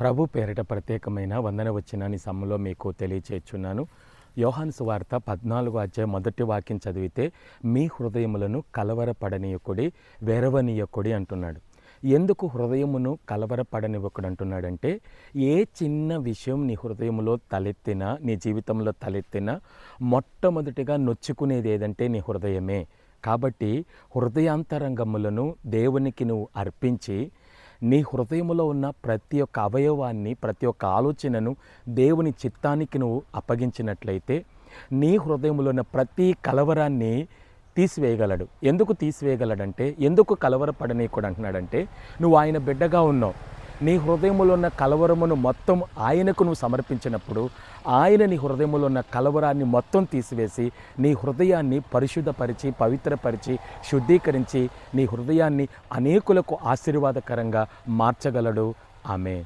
ప్రభు పేరిట ప్రత్యేకమైన వందన వచ్చినాన్ని సమ్ములో మీకు తెలియచేస్తున్నాను. యోహాన్ సువార్త పద్నాలుగు అధ్యాయ మొదటి వాక్యం చదివితే మీ హృదయములను కలవరపడనీయకుడి వెరవనీయకుడి అంటున్నాడు. ఎందుకు హృదయమును కలవరపడనివ్వకుడు అంటున్నాడంటే ఏ చిన్న విషయం నీ హృదయంలో తలెత్తినా నీ జీవితంలో తలెత్తినా మొట్టమొదటిగా నొచ్చుకునేది ఏదంటే నీ హృదయమే. కాబట్టి హృదయాంతరంగములను దేవునికి నువ్వు అర్పించి నీ హృదయములో ఉన్న ప్రతి ఒక్క అవయవాన్ని ప్రతి ఒక్క ఆలోచనను దేవుని చిత్తానికి నువ్వు అప్పగించినట్లయితే నీ హృదయంలో ఉన్న ప్రతి కలవరాన్ని తీసివేయగలడు. ఎందుకు తీసివేయగలడంటే ఎందుకు కలవరపడనీయకుడు అంటున్నాడంటే నువ్వు ఆయన బిడ్డగా ఉన్నావు. నీ హృదయంలో ఉన్న కలవరమును మొత్తం ఆయనకు నువ్వు సమర్పించినప్పుడు ఆయన నీ హృదయంలో ఉన్న కలవరాన్ని మొత్తం తీసివేసి నీ హృదయాన్ని పరిశుద్ధపరిచి పవిత్రపరిచి శుద్ధీకరించి నీ హృదయాన్ని అనేకులకు ఆశీర్వాదకరంగా మార్చగలడు. ఆమె